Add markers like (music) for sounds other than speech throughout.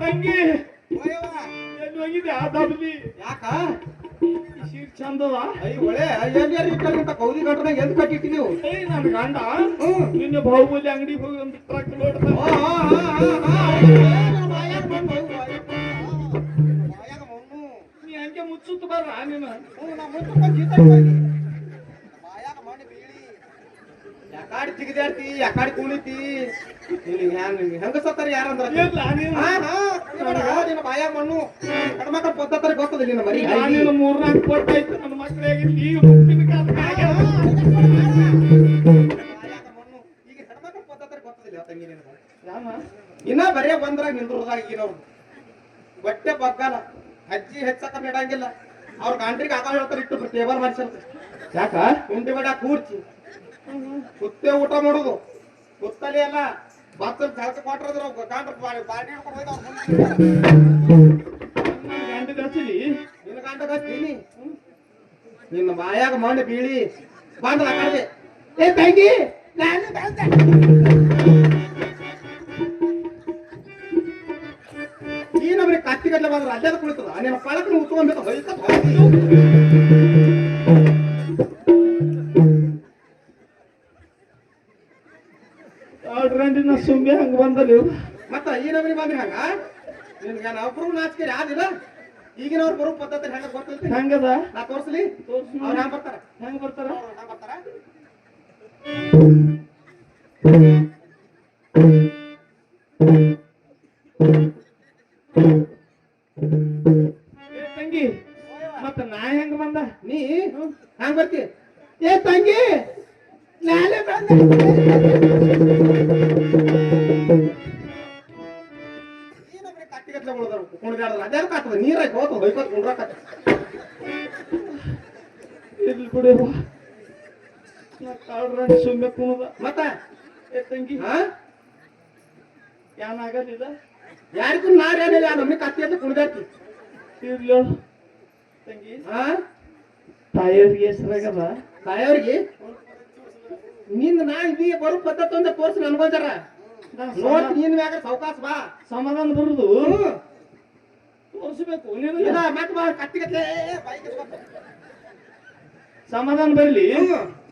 ತಂಗಿ ಎಲ್ಲಿ ಹೋಗಿದೆ ಆ ದಾಬಲಿ ಯಾಕ? ಶೀಟ್ ಚಂದದ ಐ ಒಳ್ಳೆ ಎಲ್ಲಿ ಅಂತ ಕೌದಿ ಗಂಟನಾಗ ಎದ್ ಕಟ್ಟಿಟ್ಟಿ ನೀವು? ಏ ನನ್ನ ಗಂಡ. ನಿನ್ನೆ ಬಾಹುಬಲಿ ಅಂಗಡಿಗೆ ಹೋಗಿ ಒಂದು ಟ್ರಕ್ ಲೋಡ್. ನೀ ಹಂಗೆ ಮುಚ್ಚುತ್ತ ಬರ್ರ ನೀನು. ಯಾಕಾಡಿ ಜಿಗಿದಾಡ್ತಿ ಯಾಕಾಡಿ ಕುಣಿತಿ ಹೆಂಗ ಸತ್ತಾರ ಯಾರಂದ್ರ? ಹಾ ಹಾ. ನಿನ್ನ ಮಣ್ಣು. ಹೆಣ್ಮಕ್ಳ ಪದ್ಧತಿ ಗೊತ್ತದ ನಿನ್ನ ಮರಿ. ನಾನಿನ್ನು ಮೂರ್ನಾಲ್ಕು ಕೊಟ್ಟಾಯ್ತು ನನ್ನ ಮಕ್ಕಳಿಗೆ ಈಗ ಹೆಣ್ಮಕ್ಳ ಪದ್ಧತಿ ಗೊತ್ತದಿಲ್ಲ ತಂಗಿ ನಿನಗೆ ರಾಮ. ಇನ್ನ ಬರೇ ಬಂದ್ರಾಗ ನಿಂದ್ರದಾಗ ಈಗಿನವ್ರು. ಬಟ್ಟೆ ಬಗ್ಗಲ್ಲ ಅಜ್ಜಿ ಹೆಚ್ಚಕ ನೆಡಂಗಿಲ್ಲ. ಅವ್ರ ಗಂಟ್ರಿಗೆ ಆಗ ಹೇಳ್ತಾರೆ ಇಟ್ಟು ಟೇಬಲ್ ಮಾಡಿಸಿರ್ತಾರೆ ಯಾಕ? ಉಂಡಿ ಬೇಡ ಕೂರ್ಚಿ. ಕುತ್ತೆ ಊಟ ಮಾಡುದು. ಕುತ್ತಲೇ ಅಲ್ಲ ಗಂಟ್ರ ಬಾಡಿ ಹೋಯ್ತು. ನನ್ನ ನಿನ್ನ ಬಾಯಾಗ ಮಂಡ ಬೀಳಿ ಬಂದ್ರೆ ಏ ತಂಗಿ ನಾನು ಬಂದೆ. ಈ ನಮ್ಗೆ ಕತ್ತಿಗಟ್ಲೆ ಬಂದ್ರೆ ಅಲ್ಲದ ಕುಳಿತದ? ನಿನ್ನ ಪಳಕನ ಉತ್ಕೊಂಡ್ಬೇಕು ಹೊಯ್ಕ ಸುಮ್ಮನೆ ನೀವು ಮತ್ತ ಈ ನಮ್ಗೆ ಬಂದ್ರಿ ಹಂಗ? ನಿನ್ಗೆ ಒಬ್ರು ನಾಚಿಕೆ ಆದಿಲ್ಲ? ಈಗಿನವ್ರು ಬರೋ ಪದ್ಧತಿ ಹೆಂಗ ಬರ್ತೈತಿ ಹೆಂಗದ? ನಾ ತೋರ್ಸ್ಲಿ. ತೋರ್ಸು ಅವ್ರು ಹ್ಯಾಂಗ ಬರ್ತಾರ? ಹೆಂಗ್ ಬರ್ತಾರ? ಹ್ಯಾಂಗ ಬರ್ತಾರ? ತಂಗಿ ಮತ್ತ ನಾ ಹೆಂಗ್ ಬಂದ? ನೀ ಹ್ಯಾಂಗ ಬರ್ತಿ? ಏ ತಂಗಿ! ನಾಳೆ ನೀರಾಗಿ ಹೋಗ್ತದ ಹೊಯ್ಕೋತ್ ಕುಂಡ್ರಾಕ ಇರ್ಲಿ ಬಿಡಿವ ಆಡ್ರಂಡಿ ಸುಮ್ಮನೆ ಕುಣದ. ಮತ್ತ? ಏ ತಂಗಿ. ಹಾ ಏನಾಗಲಿಲ್ಲ ಯಾರಿಗೂ ನಾರೇನಿಲ್ಲ ನಮ್ಗೆ ಕತ್ತಿ ಅಂತ ಕುಣಿದಾಡ್ತಿ. ಇರ್ಲಿ. ತಂಗಿ. ಹಾ ತಾಯಿಯವ್ರಿಗೆ ಹೆಸರಾಗದ? ತಾಯವ್ರಿಗೆ ನಿಂದ ನಾ ಬಿ ಬರೋ ಪದ್ಧತಿ ಒಂದ ತೋರ್ಸಿ ಅನ್ಕೊಂತಾರ ನಾ ನೋಡ್ ಸಮ- ನೀನ್ ಮ್ಯಾಗ ಸಾವ್ಕಾಸ ಬಾ. ಸಮಾಧಾನ ಬರುದು. ತೋರ್ಸ್ಬೇಕು ನೀನು. ಇಲ್ಲ ಮತ್ ಬಾ ಇಸ್ಕೊತ. ಸಮಾಧಾನ ಬರ್ಲಿ.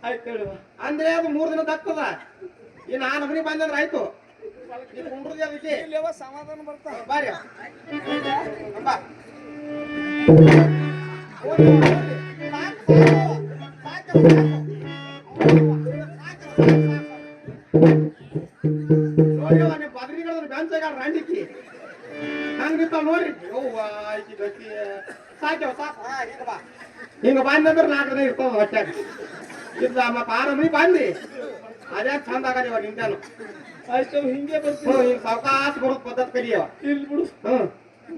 ಆಯ್ತು ಹೇಳುವ ಅಂದ್ರೆ ಅದು ಮೂರ್ ದಿನ ಆಗ್ತದ. ಈ ನಾನ್ ನಮನಿ ಬಂದಂದ್ರ ಆಯ್ತು? ಸಮಾಧಾನ ಬರ್ತಾ. ಬಾರಿ. ಬಾ. ರಾಂಡಿಕ್ಕಿ ಹಂಗ ನಿಂತಾವ್ ನೋಡ್ರಿ ಯವ್ವ ಈಕಿ ಗತಿ ಸಾಕ್ಯವ ಸಾಕು. ಹಿಂಗ ಬಾ. ಹಿಂಗ ಬಂದಂದ್ರ ನಾಲ್ಕು ದಿನ ಇರ್ತದ ಹೊಟ್ಯಾಗ ಇಲ್ಲ ಮತ್ತ ಆರ ಮನಿ ಬಂದಿ. ಅದೇ ಚಂದ ಆಗಲ್ಲ ಇವಾಗ ನಿಂತೇನು ಆಯ್ತು ಹಿಂಗೆ ಹ್ಞೂ ಬರ್ತೀನಿ ಹಿಂಗ ಸಾವಕಾಶ ಬರೋದ್ ಪದ್ಧತಿ ಕಲಿಯವ ಇಲ್ಲಿ ಬಿಡು.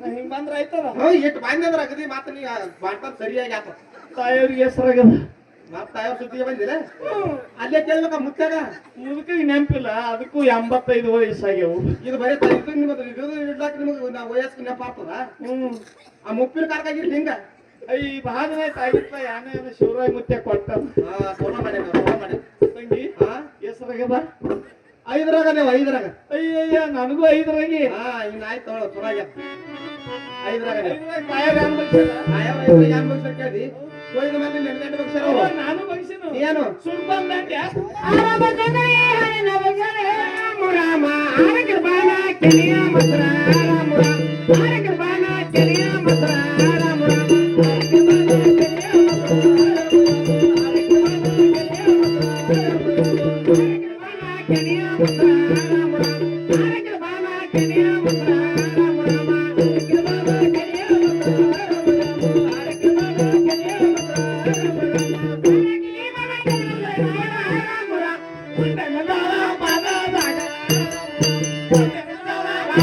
ಹಿಂಗ್ ಬಂದ್ರ ಆಯ್ತದ ಹ್ಞೂ ಇಟ್ಟು ಬಂದಂದ್ರ ಅಗದಿ ಮಾತು ನೀ ಸರಿಯಾಗಿ ಆತ. ತಾಯಿಯವ್ರಿಗೆ ಹೆಸರಾಗದ ಮತ್ತ ಯಾವ ಸುದ್ದಿಗೆ ಬಂದಿಲ್ಲ ಅಲ್ಲೇ ಕೇಳ್ಬೇಕ ಮುತ್ತಾಗ ಇದಕ್ಕೆ ನೆನಪಿಲ್ಲ ಅದಕ್ಕೂ ಎಂಬತ್ತೈದು ವಯಸ್ಸಾಗ್ಯವು. ಇದು ಬರೀ ಇದು ನಿಮ್ಮದು ಇದು ಇಡ್ಲಾಕ ನಿಮಗೆ ನಾ ವಯಸ್ಸು ನೆಪ ಆಗ್ತದ? ಹ್ಮ್. ಆ ಮುಪ್ಪಿನ ಕಾರ್ಕಾಗಿರ್ಲಿ ಹಿಂಗ? ಐ ಬಹಳ ತಾಗಿತ್ತ ಯಾನೇ ಏನೋ ಶಿವರಾಯ ಮುತ್ತೆ ಕೊಟ್ಟ ಸೋನ ಮಾಡಿ ಸೋನ ಮಾಡಿ ತಂಗಿ ಹಾ? ಹೆಸರಾಗದ ಐದರಾಗ ನೀವು ಐದರಾಗ? ಅಯ್ಯಯ್ಯ ನನಗೂ ಐದರಾಗಿ. ಹಾ ಇನ್ನ ಆಯ್ತು ಚೊರಾಗ್ಯ ಐದರಾಗ ನೀವು. ಐದರಾಗ ತಾಯಿಯವ್ರು ಏನ್ ಬಗ್ಸಲ್ಲ? ಐದರಾಗ ಯಾನ್ ಬಗ್ಸರ್ ಕೇಳಿ. ಕೊಯ್ದ ಮೇಲೆ ನೆನ್ನೆಂಟು ಬಗ್ಸರ ಅವ್ವ, ನಾನು ಬಗ್ಸಿನು ಏನು ಸುಲ್ತಾನ್ ದಂಡ್ಯ Kenny, Thank (laughs) you.